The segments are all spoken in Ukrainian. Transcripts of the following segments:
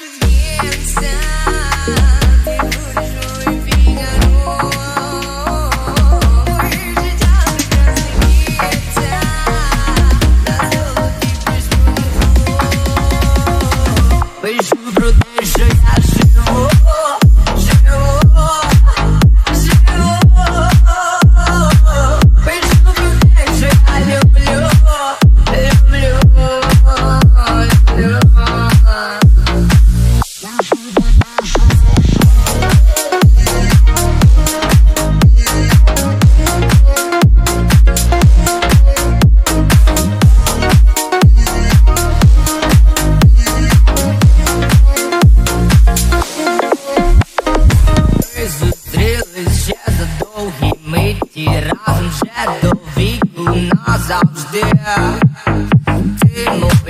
is here.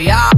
Yeah.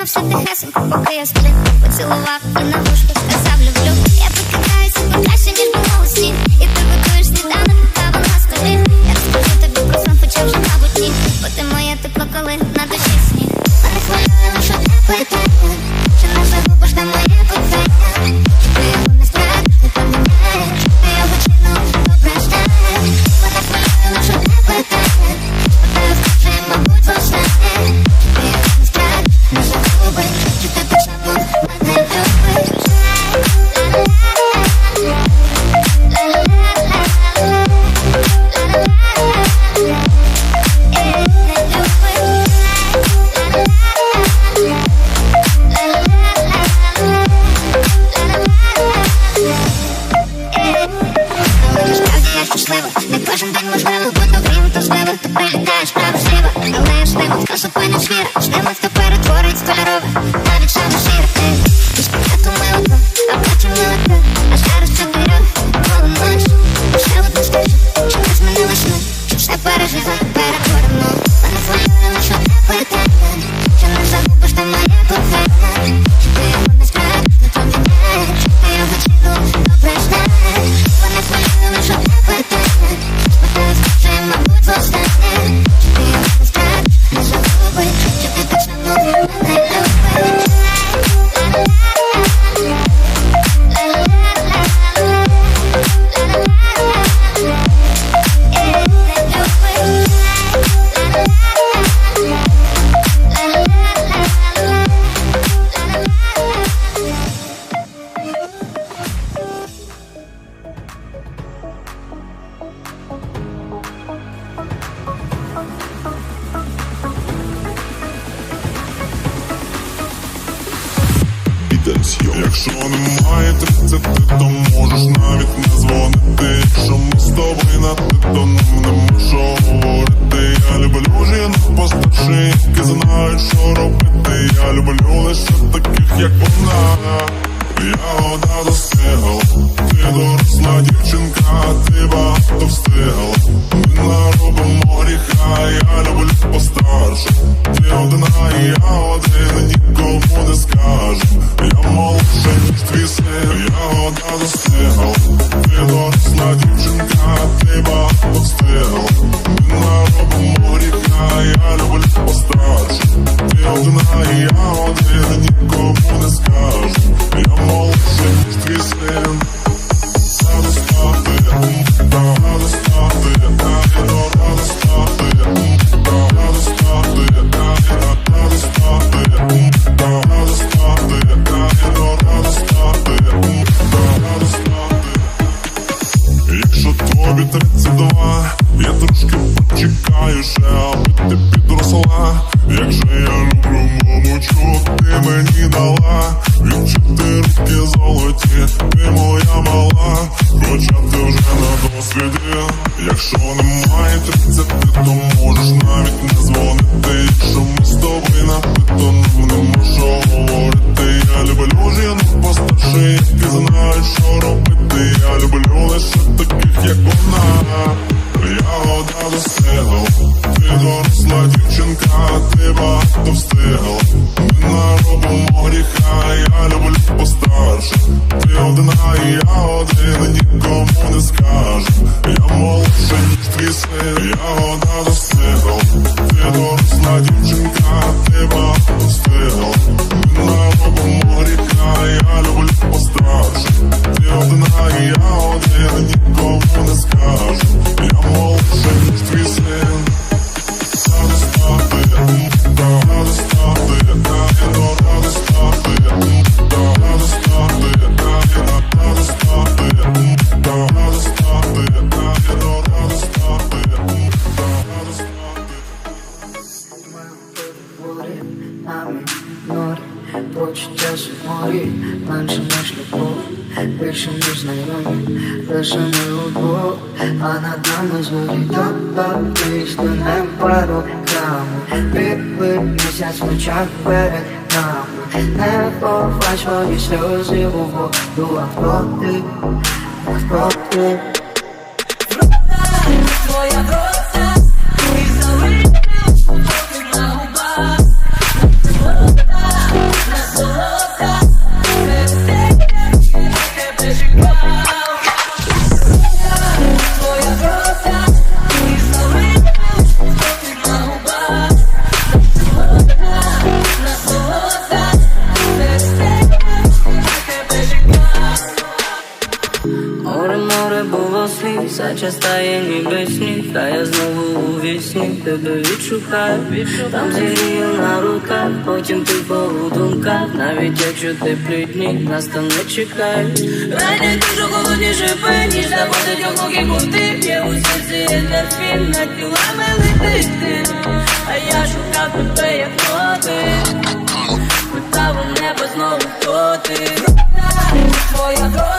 I'm sitting here saying, okay, I split with two of us, and I'm як вона. Я вода достигла, ти доросла дівчинка, ти багато встигла. Ми наробимо гріха, я люблю постарше Ти одна, я один, нікому не скажу. Я молодша, ніж твій син, я вода достигла Ти доросла дівчинка, ти багато встигла. Ми наробимо гріха, я люблю постарше Ти одна, я один, нікому не дівчинка, ти багато встигла. Ми наробимо гріха, я люблю постарше. Ти одна, я один, нікому не скажу. Я молодша, ніж твій син, я вода достигла. Ти доросла дівчинка, ти багато встигла. Ми наробимо гріха, я люблю постарше. Ти одна, і я не пару граму, Підплив місяць очах перед нами, не ховай свої сльози у воду, а проти, а хто Твоя сліз, стає ніби сніг, а я знову у вісні тебе відшукаю, там зігрію на руках, потім ти по думках, навіть якщо теплі дні, нас там не чекають. Раді дуже холодніше пені, заводить глухі кути, є у серці ендорфін, над тілами летить. Ти, а я шукав тебе як ноти, питав у небо знову хто ти, твоя доса,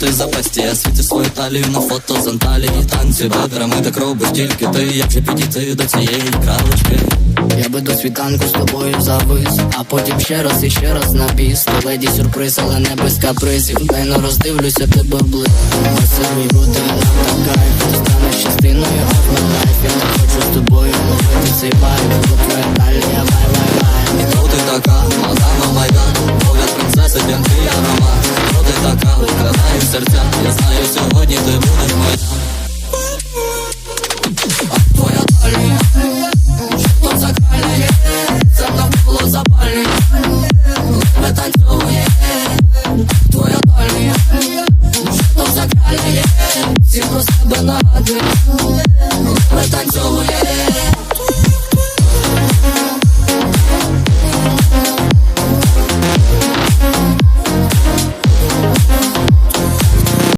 ти за песті Я світі свою талію на фото з Анталії Танці бедрами так робиш тільки ти Як же підійти до цієї кралечки Я би до світанку з тобою завис, а потім ще раз і ще раз на біс. Леді сюрприз, але не без капризів. Тайно роздивлюся тебе вблизь. Масиві бути нам так кайф. Ти станеш частиною of my life. Я не хочу з тобою ловити цей вайб. Бо твоя талія, вай, вай, вай. Хто ти така, мадама Майдан Погляд принцеси, п'янкий аромат ти така, украдаєш серця. Я знаю, сьогодні ти будеш